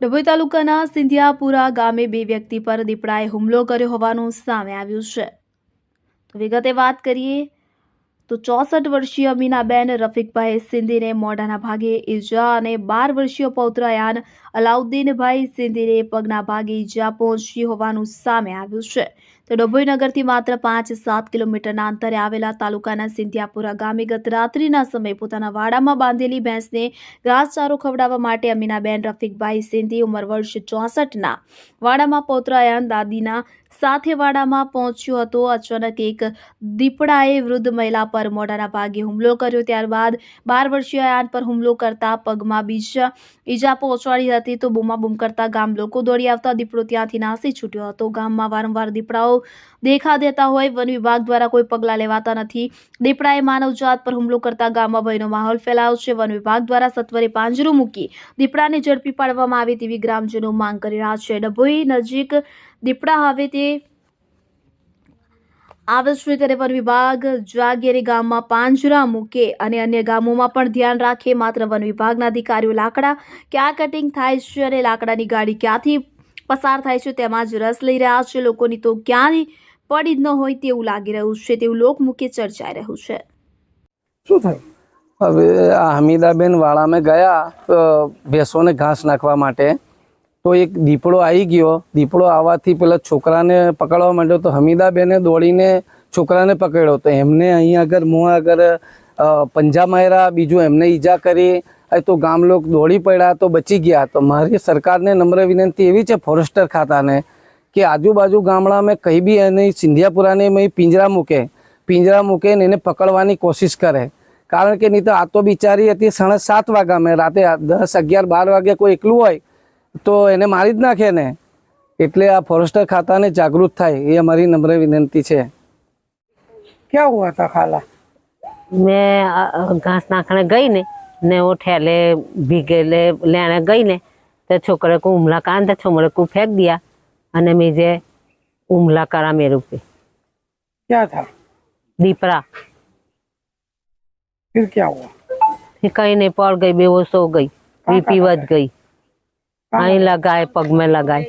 ડભોઈ તાલુકાના સિંધિયાપુરા ગામે બે વ્યક્તિ પર દીપડાએ હુમલો કર્યો હોવાનું સામે આવ્યું છે. તો વિગતે વાત કરીએ તો ચોસઠ વર્ષીય અમીનાબેન રફીકભાઈ સિંધીને મોઢાના ભાગે ઈજા અને બાર વર્ષીય પૌત્રયાન અલાઉદ્દીનભાઈ સિંધીને પગના ભાગે ઈજા પહોંચી હોવાનું સામે આવ્યું છે. તો ડભોઈ નગરથી માત્ર પાંચ, સાત કિલોમીટરના અંતરે આવેલા તાલુકાના સિંધિયાપુરા ગામે ગત રાત્રિના સમયે પોતાના વાડામાં બાંધેલી ભેંસને ઘાસચારો ખવડાવવા માટે અમીનાબેન રફીકભાઈ સિંધી ઉંમર વર્ષ ચોસઠના વાડામાં પોતરાયાન દાદીના સાથે વાડામાં પહોંચ્યો હતો. અચાનક એક દીપડાએ વૃદ્ધ મહિલા પર મોઢાના ભાગે હુમલો કર્યો. ત્યારબાદ બાર વર્ષીય યાન પર હુમલો કરતા પગમાં બીજા ઈજા પહોંચાડી હતી તો બૂમાબૂમ કરતા ગામ લોકો દોડી આવતા દીપડો ત્યાંથી નાસી છૂટ્યો હતો. ગામમાં વારંવાર દીપડાઓ દેખા દેતા હોય, વન વિભાગ દ્વારા કોઈ પગલાં લેવાતા નથી. દીપડાએ માનવજાત પર હુમલો કરતા ગામમાં ભયનો માહોલ ફેલાયો છે. વન વિભાગ દ્વારા સત્વરે પાંજરું મૂકી દીપડાને ઝડપી પાડવામાં આવે તેવી ગ્રામજનો માંગ કરી રહ્યા છે. ડભોઈ નજીક દીપડા હવે તે આવે છે ત્યારે વન વિભાગ જાગીરી ગામમાં પાંજરા મૂકે અને અન્ય ગામોમાં પણ ધ્યાન રાખે. માત્ર વન વિભાગના અધિકારીઓ લાકડા ક્યાં કટિંગ થાય છે અને લાકડાની ગાડી ક્યાંથી પસાર થાય છે તેમાં જ રસ લઈ રહ્યા છે. લોકોની તો ક્યાંય પડી જ ન હોય તેવું લાગી રહ્યું છે તેવું લોકમુખે ચર્ચાઈ રહ્યું છે. શું થયું? હવે આ હમીદાબેન વાળામાં ગયા ભેંસોને ઘાસ નાખવા માટે. તો એક દીપડો આવી ગયો. દીપડો આવવાથી પેલા છોકરાને પકડવા માંડ્યો તો હમીદાબેને દોડીને છોકરાને પકડ્યો. તો એમને અહીં આગળ મોં આગળ પંજા માર્યા બીજું એમને ઈજા કરી. તો ગામ લોકો દોડી પડ્યા તો બચી ગયા. તો મારી સરકારને નમ્ર વિનંતી એવી છે ફોરેસ્ટર ખાતાને કે આજુબાજુ ગામડામાં કંઈ બી એને સિંધિયાપુરાને મેં પિંજરા મૂકે પિંજરા મૂકે ને એને પકડવાની કોશિશ કરે. કારણ કે નહીં તો આ તો બિચારી હતી સાડા સાત વાગ્યા મેં રાતે દસ અગિયાર બાર વાગે કોઈ એકલું હોય તો એને મારી જ નાખે ને. એટલે આ ફોરેસ્ટર ખાતાને જાગૃત થાય એ અમારી નમ્ર વિનંતી છે. ક્યાં હુઆ હતા ખાલા? મેં ઘાસ નાખણે ગઈ ને ને वो ठेले भीगे ले लेने गई ने तो छोकरे को उमला करा तो छोमरे को फेंक दिया અને મેં જે ઉમલા કરા મેરે ઉપર ક્યાં થા દીપરા फिर क्या हुआ फिर कहीं नहीं पड़ गई बेहोश हो गई बीपी बढ़ गई आई लगाए पग में लगाए